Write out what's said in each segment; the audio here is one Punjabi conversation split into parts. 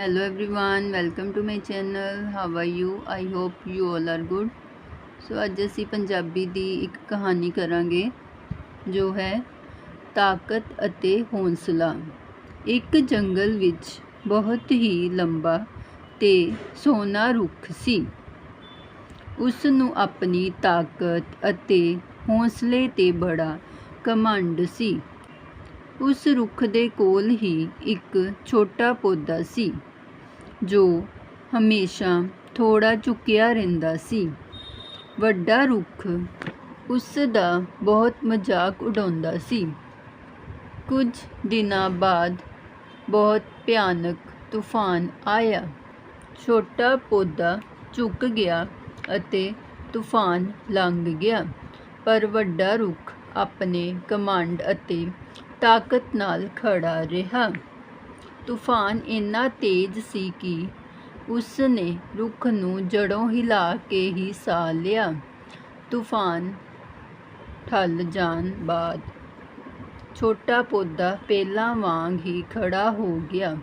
hello everyone, welcome to my channel. How are you? I hope you all are good. ਸੋ ਅੱਜ ਅਸੀਂ ਪੰਜਾਬੀ ਦੀ ਇੱਕ ਕਹਾਣੀ ਕਰਾਂਗੇ, ਜੋ ਹੈ ਤਾਕਤ ਅਤੇ ਹੌਂਸਲਾ। ਇੱਕ ਜੰਗਲ ਵਿੱਚ ਬਹੁਤ ਹੀ ਲੰਬਾ ਤੇ ਸੋਹਣਾ ਰੁੱਖ ਸੀ। ਉਸ ਨੂੰ ਆਪਣੀ ਤਾਕਤ ਅਤੇ ਹੌਂਸਲੇ ਤੇ ਬੜਾ ਘਮੰਡ ਸੀ। ਉਸ ਰੁੱਖ ਦੇ ਕੋਲ ਹੀ ਇੱਕ ਛੋਟਾ ਪੌਦਾ ਸੀ। ਜੋ ਹਮੇਸ਼ਾ ਥੋੜ੍ਹਾ ਝੁਕਿਆ ਰਹਿੰਦਾ ਸੀ। ਵੱਡਾ ਰੁੱਖ ਉਸ ਦਾ ਬਹੁਤ ਮਜ਼ਾਕ ਉਡਾਉਂਦਾ ਸੀ। ਕੁਝ ਦਿਨਾਂ ਬਾਅਦ ਬਹੁਤ ਭਿਆਨਕ ਤੂਫਾਨ ਆਇਆ। ਛੋਟਾ ਪੌਦਾ ਝੁਕ ਗਿਆ ਅਤੇ ਤੂਫਾਨ ਲੰਘ ਗਿਆ, ਪਰ ਵੱਡਾ ਰੁੱਖ ਆਪਣੇ ਕਮਾਂਡ ਅਤੇ ਤਾਕਤ ਨਾਲ ਖੜਾ ਰਿਹਾ। ਤੂਫਾਨ ਇੰਨਾ ਤੇਜ਼ ਸੀ ਕਿ ਉਸ ਨੇ ਰੁੱਖ ਨੂੰ ਜੜੋਂ ਹਿਲਾ ਕੇ ਹੀ ਸਾਹ ਲਿਆ। ਤੂਫਾਨ ਠੱਲ ਜਾਣ ਬਾਅਦ ਛੋਟਾ ਪੌਦਾ ਪਹਿਲਾਂ ਵਾਂਗ ਹੀ ਖੜਾ ਹੋ ਗਿਆ।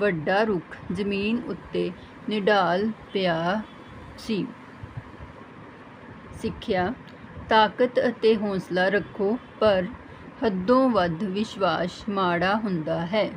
ਵੱਡਾ ਰੁੱਖ ਜ਼ਮੀਨ ਉੱਤੇ ਨਿਢਾਲ ਪਿਆ ਸੀ। ਸਿੱਖਿਆ, ਤਾਕਤ ਅਤੇ ਹੌਸਲਾ ਰੱਖੋ, ਪਰ ਹੱਦੋਂ ਵੱਧ ਵਿਸ਼ਵਾਸ ਮਾੜਾ ਹੁੰਦਾ ਹੈ।